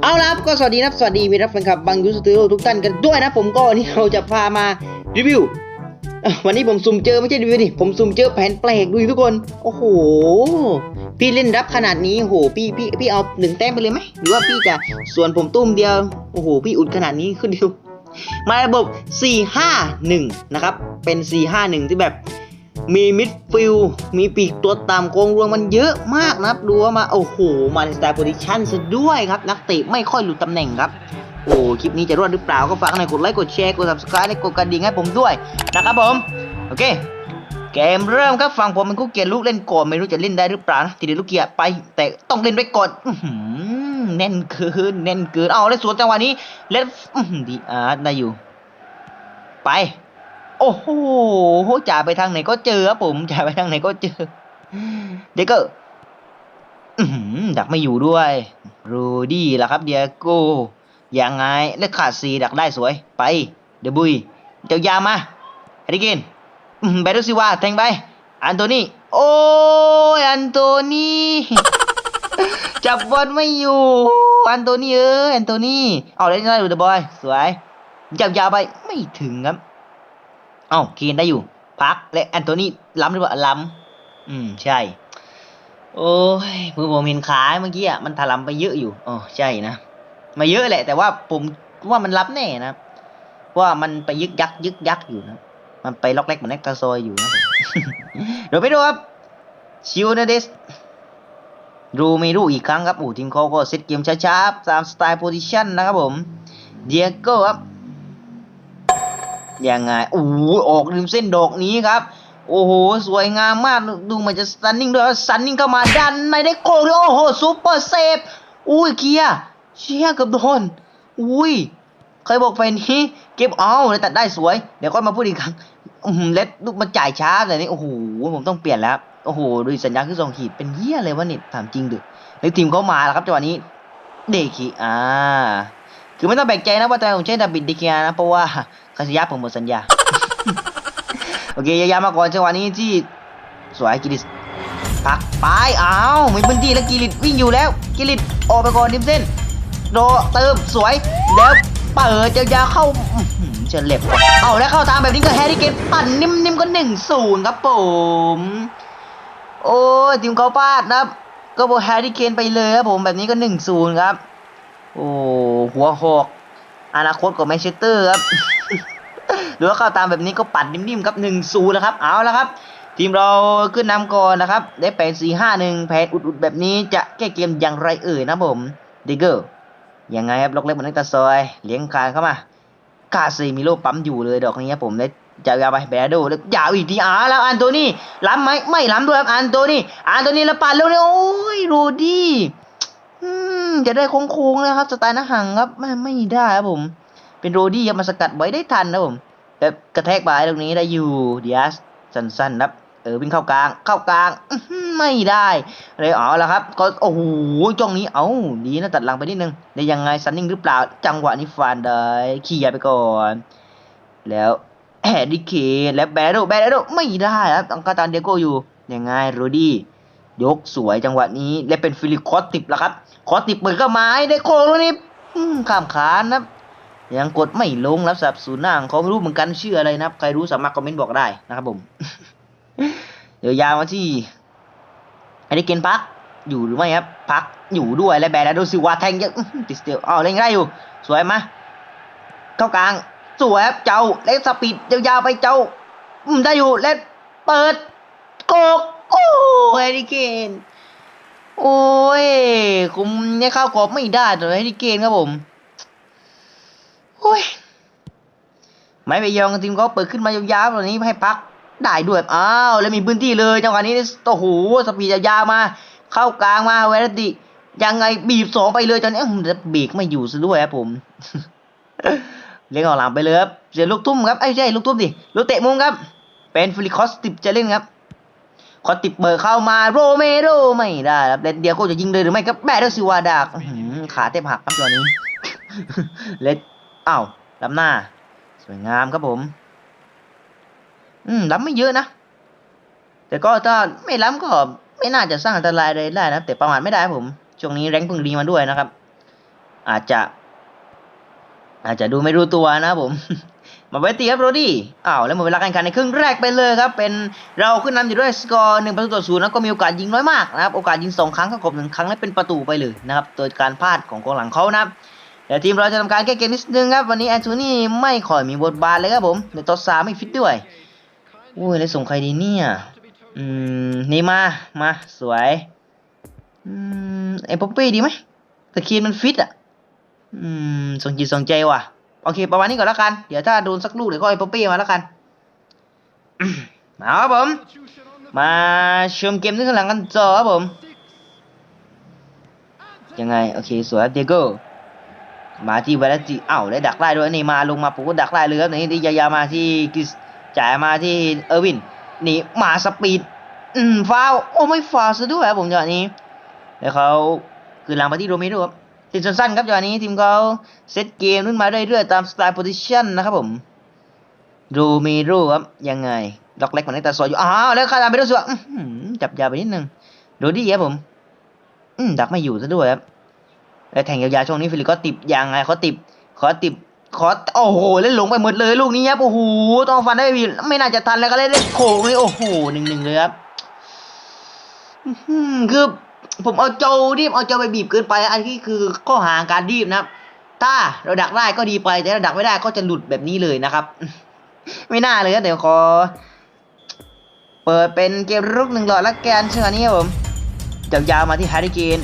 เอาละครับก็สวัสดีนับสวัสดีมีรับแฟนคลับบางยูสตูดิโอทุกท่านกันด้วยนะผมก็วันนี้เราจะพามารีวิว วันนี้ผมสุ่มเจอไม่ใช่รีวิวดิผมสุ่มเจอแผนแปลกดูทุกคน โอ้โห พี่เล่นรับขนาดนี้โอ้โหพี่พี่พี่เอาหนึ่งแต้มไปเลยไหมหรือว่าพี่จะส่วนผมตุ้มเดียวโอ้โหพี่อุดขนาดนี้ขึ้นเดียวมาระบบ 451 นะครับ เป็น 451 ที่แบบ มีมิดฟิลมีปีกตัวตามโกงรวงมันเยอะมากนะครับดูว่ามา โอ้โห มาในสไตล์โพซิชันซะด้วยครับ นักเตะไม่ค่อยหลุดตำแหน่งครับ โอ้คลิปนี้จะรอดหรือเปล่าก็ฝากในอยกดไลค์กดแชร์กด subscribe และกดกระดิ่งให้ผมด้วยนะครับผม โอเค เกมเริ่มครับฝั่งผมเป็นคู่เกียร์ลูกเล่นก่อนไม่รู้จะเล่นได้หรือเปล่านะทีเดียวลูกเกียร์ไป แต่ต้องเล่นไว้ก่อนอื้อหือแน่นเกินแน่นเกินเอาแล้วสวนจังหวะนี้เล่นอื้อหือดีอาร์ตได้อยู่ ไป โอ้โหจ่าไปทางไหนก็เจอครับผมจ่าไปทางไหนก็เจอ เด็กก็อื้อดักไม่อยู่ด้วย รูดี้ล่ะครับเดียโก้ยังไงแล้วขาดซีดักได้สวย ไป เดบุยเจ้ายามาแฮร์รี่เกนเบรซิวาแทงไป อันโตนี่ โอ้ย อันโตนี่ จับบอลไม่อยู่ อันโตนี่เอ้ยอันโตนี่ เอาเล่นได้ดูเดบอย สวย จับยาวไป ไม่ถึงครับ เอ้าเคนได้อยู่พักและแอนโทนีล้ำหรือเปล่าล้ำอืมใช่ โอ้ยมือผมเห็นขาเมื่อกี้อะมันถลำไปเยอะอยู่อ๋อใช่นะมาเยอะแหละ แต่ว่าผมว่ามันรับแน่นะว่ามันไปยึกยักยึกยักอยู่นะมันไปล็อกเล็กเหมือนแน็กตาซอยอยู่นะเดี๋ยวไปดูครับชิวนาเดสดูไม่รู้อีกครั้งครับโอ้ทีมเขาก็เซตเกมช้าๆตามสไตล์โพซิชันนะครับผมเดียโก้ครับ ยังไงโอ้โหออกริมเส้นดอกนี้ครับ โอ้โห สวยงามมาก ดูมันจะสตันนิ่งด้วยสตันนิ่งเข้ามาดันในได้โกงด้วยโอ้โหซูเปอร์เซฟอุ้ยเกียร์เชี่ยเกือบโดนอุ้ยเคยบอกไฟนี้เก็บเอาแล้วตัดได้สวย เดี๋ยวก็มาพูดอีกครั้งอืมเล็ดลูกมาจ่ายช้าแต่นี้โอ้โหผมต้องเปลี่ยนแล้วโอ้โหดูสัญญาณขึ้นสองขีดเป็นเหี้ยเลยวะนี่ถามจริงดิแล้วทีมเขามาแล้วครับจังหวะนี้เดคิอ่าคือไม่ต้องแปลกใจนะว่าทำไมผมใช้ดับบิดเดคิอานะเพราะว่า คาสิยะผมหมดสัญญา โอเคยาวๆมาก่อนจังหวะนี้ที่สวยกิริสพักไปอ้าวมีพื้นที่แล้วกิริสวิ่งอยู่แล้ว กิริสออกไปก่อนริมเส้นโดเติมสวยแล้วเปิดยาวๆเข้าอื้อหือเฉล็บเอาแล้วเข้าทางแบบนี้ก็แฮร์รี่เกนปั่นนิ่มๆก็หนึ่งศูนย์ครับผมโอ้ยทีมเขาพลาดนะครับ ก็บอกแฮร์รี่เคนไปเลยครับผมแบบนี้ก็หนึ่งศูนย์ครับ โอ้หัวหอก อนาคตของแมนเชสเตอร์ครับหรือว่าเข้าตามแบบนี้ก็ปัดนิ่มๆครับหนึ่งศูนย์นะครับ เอาและครับ ทีมเราขึ้นนำก่อนนะครับ ได้แผนสี่ห้าหนึ่งแผนอุดๆแบบนี้จะแก้เกมอย่างไรเอ่ยนะผมดิเกอร์ยังไงครับล็อกเล็กเหมือนนักตาซอยเลี้ยงคานเข้ามากาซีมิโลปั๊มอยู่เลยดอกนี้ครับผมได้จะยาวไปแบรโดแล้วยาวอีกทีอ้าแล้วอันโตนี่ล้ำไหมไม่ล้ำด้วยครับอันโตนี่อันโตนี่แล้วปัดเร็วเลยโอ้ยโรดี้ จะได้โค้งๆนะครับสไตล์นักหังครับไม่ไม่ได้ครับผม เป็นโรดี้ครับมาสกัดไว้ได้ทันนะผมแบบกระแทกไปตรงนี้ได้อยู่เดียสสั้นๆครับเออวิ่งเข้ากลางเข้ากลางไม่ได้เลยอ๋อแล้วครับก็โอ้โหจ้องนี้เอ้าดีนะตัดหลังไปนิดนึงได้ยังไงซันนิ่งหรือเปล่า จังหวะนี้ฟานได้ขี่ยาไปก่อน แล้วแฮร์รี่เคและแบรโดแบรโดไม่ได้ครับต้องการตามเดียโกอยู่ยังไงโรดี้ ยกสวยจังหวะนี้ และเป็นฟิลิปคอสติบแล้วครับ คอสติบเปิดเข้าไม้ได้โค้งแล้วนี่ข้ามขานนะยังกดไม่ลงรับสับสูนหน้าของเขาไม่รู้เหมือนกันชื่ออะไรนะครับ ใครรู้สามารถคอมเมนต์บอกได้นะครับผมเดี๋ยวยาวมาที่ไอ้เดเกนพักอยู่หรือไม่ครับพักอยู่ด้วยและแบร์แล้วดูซิวาแทงยอะอื้อหือติดสเตลอ้าวเล่นได้อยู่ สวยมาเข้ากลางสวยครับเจ้าเล็กสปีดยาวๆไปเจ้าได้อยู่และเปิดโกก โอ้ไอ้เดเกนโอ้ยคุมเนี่ยข้าวกรอบไม่ได้เลยไอ้เดเกนครับผมโอ้ยไม่ไปยองทีมเขาเปิดขึ้นมายาวๆแบบนี้ให้พักได้ด้วยอ้าวแล้วมีพื้นที่เลยจังหวะนี้โอ้โหสปีดยาวมา เข้ากลางมาเวรติยังไงบีบสองไปเลยตอนนี้อื้อหือเบรกไม่อยู่ซะด้วยครับผม เลี้ยงออกหลังไปเลยครับเสียลูกทุ่มครับไอ้ใช่ลูกทุ่มดิลูกเตะมุมครับ เป็นฟิลิคอสติปจะเล่นครับ คอติปเปิดเข้ามาโรเมโรไม่ได้ครับเลนเดียวก็จะยิงเลยหรือไม่ครับแบดเดซิวาดักขาเต็มหักครับตอนนี้เลดอ้าวล้ำหน้า สวยงามครับผม อืมล้ำไม่เยอะนะ แต่ก็ถ้าไม่ล้ำก็ไม่น่าจะสร้างอันตรายอะไรได้นะแต่ประมาทไม่ได้ผม ช่วงนี้แรงค์เพึ่งดีมาด้วยนะครับ อาจจะ อาจจะดูไม่รู้ตัวนะผมมาเวตีครับโรดี้ อ้าวแล้วหมดเวลาการแข่งขันในครึ่งแรกไปเลยครับ เป็นเราขึ้นนำอยู่ด้วยสกอร์หนึ่งประตูต่อศูนย์แล้วก็มีโอกาสยิงน้อยมากนะครับ โอกาสยิงสองครั้งก็กบหนึ่งครั้งและเป็นประตูไปเลยนะครับ โดยการพลาดของกองหลังเขานะครับเดี๋ยวทีมเราจะทำการแก้เกมนิดนึงครับ วันนี้แอนโทนีไม่ค่อยมีบทบาทเลยครับผมในตัวซาไม่ฟิตด้วยโอ้ยแล้วส่งใครดีเนี่ย อืม นี่มา มา สวย อืมไอ้ป๊อปปี้ดีไหมแต่คีนมันฟิตอะ อืมสนจิตสนใจว่ะ โอเค ประมาณนี้ก่อนแล้วกัน เดี๋ยวถ้าโดนสักลูกเดี๋ยวก็ไอ้ป๊อปปี้มาแล้วกันมาครับผม มาชมเกมที่ข้างหลังกันต่อครับผม ยังไง โอเค สวยเดโก้มาที่เวลติอ้าได้ดักไล่ด้วยนี่มาลงมาปุ๊บก็ดักไล่เลยครับนี่ที่ยาวๆมาที่กิสจ่ายมาที่เออร์วินนี่มาสปีดอืมฟาวโอ้ไม่ฟาวซะด้วยครับผมจังหวะนี้แล้วเขาคือหลังไปที่โรเมโรครับ ทีมสั้นๆครับจังหวะนี้ทีมเขาเซตเกมขึ้นมาเรื่อยๆตามสไตล์โพซิชันนะครับผมโรเมโรครับยังไงล็อกเล็กมันได้แต่ซอยอยู่อ้าวแล้วคาราเบโรสัวอื้อหือจับยาไปนิดนึงโรดี้ครับผมอืมดักไม่อยู่ซะด้วยครับแล้วแทงยาวๆช่วงนี้ฟิลิปก็ติดยังไงเขาติดขอติดขอโอ้โหเล่นหลงไปหมดเลยลูกนี้ครับโอ้โหต้องฟันได้ไม่ไม่น่าจะทันแล้วก็เล่นเล่นโขงเลยโอ้โหหนึ่งหนึ่งเลยครับคือ ผมเอาโจรีบเอาโจไปบีบเกินไป อันนี้คือข้อหาการรีบนะครับ ถ้าเราดักได้ก็ดีไป แต่ถ้าดักไม่ได้ก็จะหลุดแบบนี้เลยนะครับ ไม่น่าเลยเดี๋ยวขอ เปิดเป็นเกมรุกหนึ่งหลอดละแกนเชื่อนี้ครับผมยาวมาที่แฮร์รี่เกน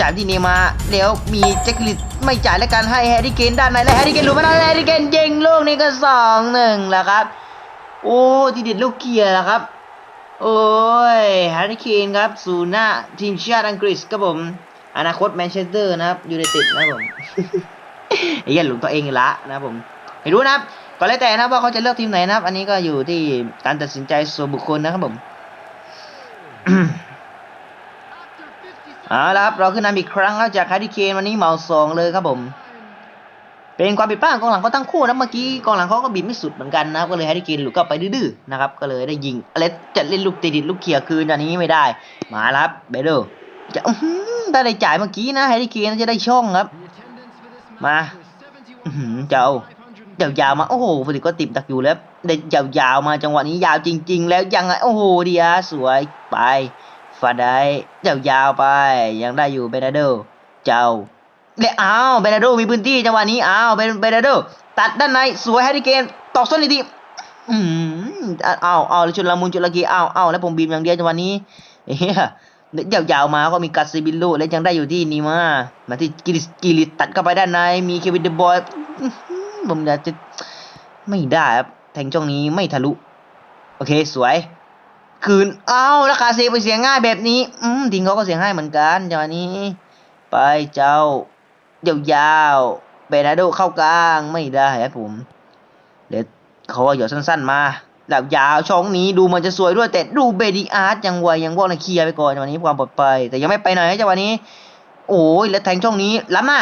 จ่ายที่เนย์มาแล้วมีแจ็คลิสไม่จ่ายแล้วกันให้แฮร์รี่เกนด้านในและแฮร์รี่เกนหลุดมาได้แฮร์รี่เกนยิงลูกนี้ก็สองหนึ่งแล้วครับ โอ้ทีเด็ดลูกเกียร์แล้วครับ โอ้ยแฮร์รี่เคนครับศูนย์หน้าทีมชาติอังกฤษครับผม อนาคตแมนเชสเตอร์นะครับยูไนเต็ดนะครับผมไอ้เหี้ยันหลุดตัวเองละนะครับผมไม่รู้นะครับก็แล้วแต่นะว่าเขาจะเลือกทีมไหนนะครับ อันนี้ก็อยู่ที่การตัดสินใจส่วนบุคคลนะครับผมเอาละครับเราขึ้นนำอีกครั้งครับจากแฮร์รี่เคนวันนี้เหมาสองเลยครับผม เป็นความผิดพลาดของกองหลังเขาทั้งคู่นะเมื่อกี้กองหลังเขาก็บิดไม่สุดเหมือนกันนะครับก็เลยแฮร์รี่เคนหลุดเข้าไปดื้อๆนะครับก็เลยได้ยิงอะไรจะเล่นลูกติดลูกเขี่ยคืนอันนี้ไม่ได้ มาครับเบโดจะถ้าได้จ่ายเมื่อกี้นะแฮร์รี่เคนจะได้ช่องครับ มาอื้อหือเจ้ายาวๆมาโอ้โหปกติก็ติดดักอยู่แล้วได้ยาวๆมาจังหวะนี้ยาวจริง ๆ แล้วยังไงโอ้โหดียสวยไปฟาได้ยาวๆไป ยังได้อยู่เบนาโดเจ้า และอ้าวเบนาโดมีพื้นที่จังหวะนี้อ้าวเบนเบนาโดตัดด้านในสวยแฮร์รี่เกนตอกส้นอีกทีอืมอ้าวอ้าวแล้วชุนละมุนจุดละกีอ้าวอ้าวแล้วผมบีมอย่างเดียวจังหวะนี้เฮียยาวๆมาก็มีกัสซิบิลโลและยังได้อยู่ที่นีมามาที่กิริกิริตัดเข้าไปด้านในมีเควินเดบอยอื้อหือผมอยากจะไม่ได้ครับแทงช่องนี้ไม่ทะลุ โอเคสวย คืนอ้าวแล้วคาเซไปเสียง่ายแบบนี้ อืมทีมเขาก็เสียง่ายเหมือนกันจังหวะนี้ ไปเจ้า ยาวๆเบนาโดเข้ากลางไม่ได้ครับผมเดี๋ยวเขาเอาหยอดสั้น ๆ มาแล้วยาวช่องนี้ดูมันจะสวยด้วยแต่ดูเบดีอาร์ตยังไวยังว่องในเคลียร์ไปก่อนจังหวะนี้ความปลอดภัยแต่ยังไม่ไปไหนจังหวะนี้ โอ้ยแล้วแทงช่องนี้ล้ำหน้า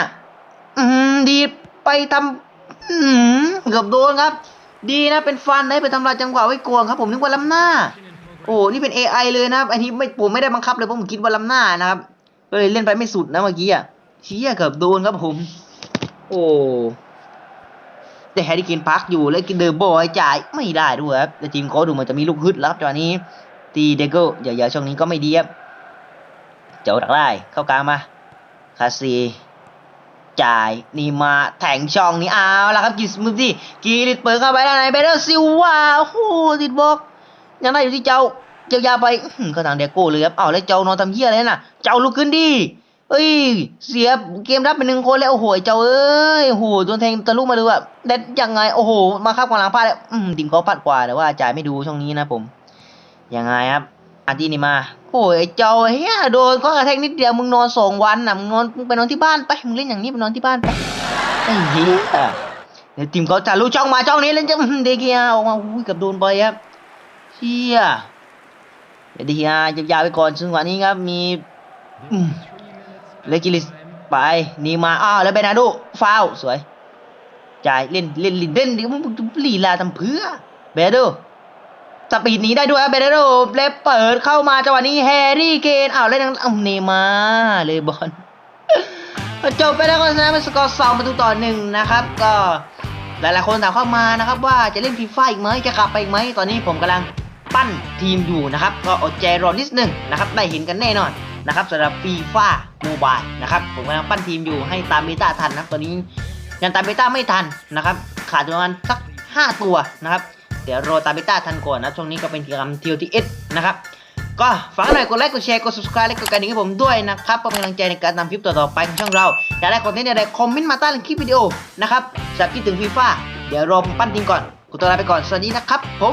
อืมดีไปทำอืมเกือบโดนครับ ดีนะเป็นฟันได้ไปทำลายจังหวะไว้ก่อนครับ ผมนึกว่าล้ำหน้า โอ้นี่เป็น AI เลยนะครับอันนี้ไม่ผมไม่ได้บังคับเลยเพราะผมคิดว่าล้ำหน้านะครับก็เลยเล่นไปไม่สุดนะเมื่อกี้อะ เชี่ยเกือบโดนครับผม โอ้แต่แฮร์รี่เกนพักอยู่แล้วกินเดอร์บอยจ่ายไม่ได้ด้วยครับแต่ทีมเขาดูเหมันจะมีลูกฮึดแล้วครับจังหวะนี้ ตีเดโก้อย่าๆช่วงนี้ก็ไม่ดีครับเจ้าดักไล่เข้ากลางมาคาซีจ่ายนี่มาแทงช่องนี้เอาละครับกิสมือที่กีริตเปิดเข้าไปด้านในเบเดอร์ซิลวาโอ้โหติดบล็อกยังได้อยู่ที่เจ้าเจ้ายาวไปอื้อหือก็ทางเดโก้เลยครับเอาแล้วเจ้านอนทำเหี้ยอะไรน่ะ เจ้าลุกขึ้นดิ เอ้ย เสียเกมรับเป็นหนึ่งคนแล้วโอ้โหเจ้าเอ้ยโอ้โหโดนแทงตะลุกมาดูอะเด็ดยังไงโอ้โห มาครับกองหลังพลาดแล้วอืมทีมเขาพลาดกว่าแต่ว่าจ่ายไม่ดูช่องนี้นะผมยังไงครับอาร์ตีนี่มาโอ้ยเจ้าเฮียโดนก็กระแทกนิดเดียวมึงนอนสองวันน่ะมึงนอนมึงไปนอนที่บ้านไปมึงเล่นอย่างนี้ไปนอนที่บ้านไปไอ้เหี้ยเดี๋ยวทีมเขาจะรู้ช่องมาช่องนี้แล้วจะเดกียออกมาอุ้ยกับโดนไปครับเฮียเดี๋ยวเดียยาวๆไปก่อนซึ่งวันนี้ครับมีอืม เลกิลิสไปนีมาอ้าวแล้วเบนาโดฟาวสวยจ่ายเล่นเล่นเล่นเล่นดิมึงลีลาทำเพื่อเบนาโดสปีดนี้ได้ด้วยครับเบเดโรเล็บเปิดเข้ามาจังหวะนี้แฮร์รี่เกนอ้าวแล้วยังเอาเนย์มาเลยบอลจบไปแล้วก็ชนะเป็นสกอร์สองประตูต่อหนึ่งนะครับ ก็หลายๆคนถามเข้ามานะครับว่าจะเล่นฟีฟ่าอีกไหมจะกลับไปอีกไหมตอนนี้ผมกำลังปั้นทีมอยู่นะครับ ก็อดใจรอนิดนึงนะครับได้เห็นกันแน่นอน นะครับสำหรับฟีฟ่าโมบายนะครับผมกำลังปั้นทีมอยู่ให้ตามเบต้าทันนะตอนนี้ยังตามเบต้าไม่ทันนะครับ ขาดประมาณสัก 5 ตัวนะครับ เดี๋ยวรอตามเบต้าทันก่อนนะช่วงนี้ก็เป็นกิจกรรม TOTS นะครับ ก็ฝากหน่อยกดไลค์กดแชร์กด subscribe และกดกระดิ่งให้ผมด้วยนะครับเพื่อเป็นกำลังใจในการทำคลิปต่อๆไปของช่องเราอยากได้คอนเทนต์อะไรคอมเมนต์มาใต้คลิปวิดีโอนะครับสำหรับคิดถึงฟีฟ่าเดี๋ยวรอผมปั้นทีมก่อนกูตัวลาไปก่อนสวัสดีนะครับผม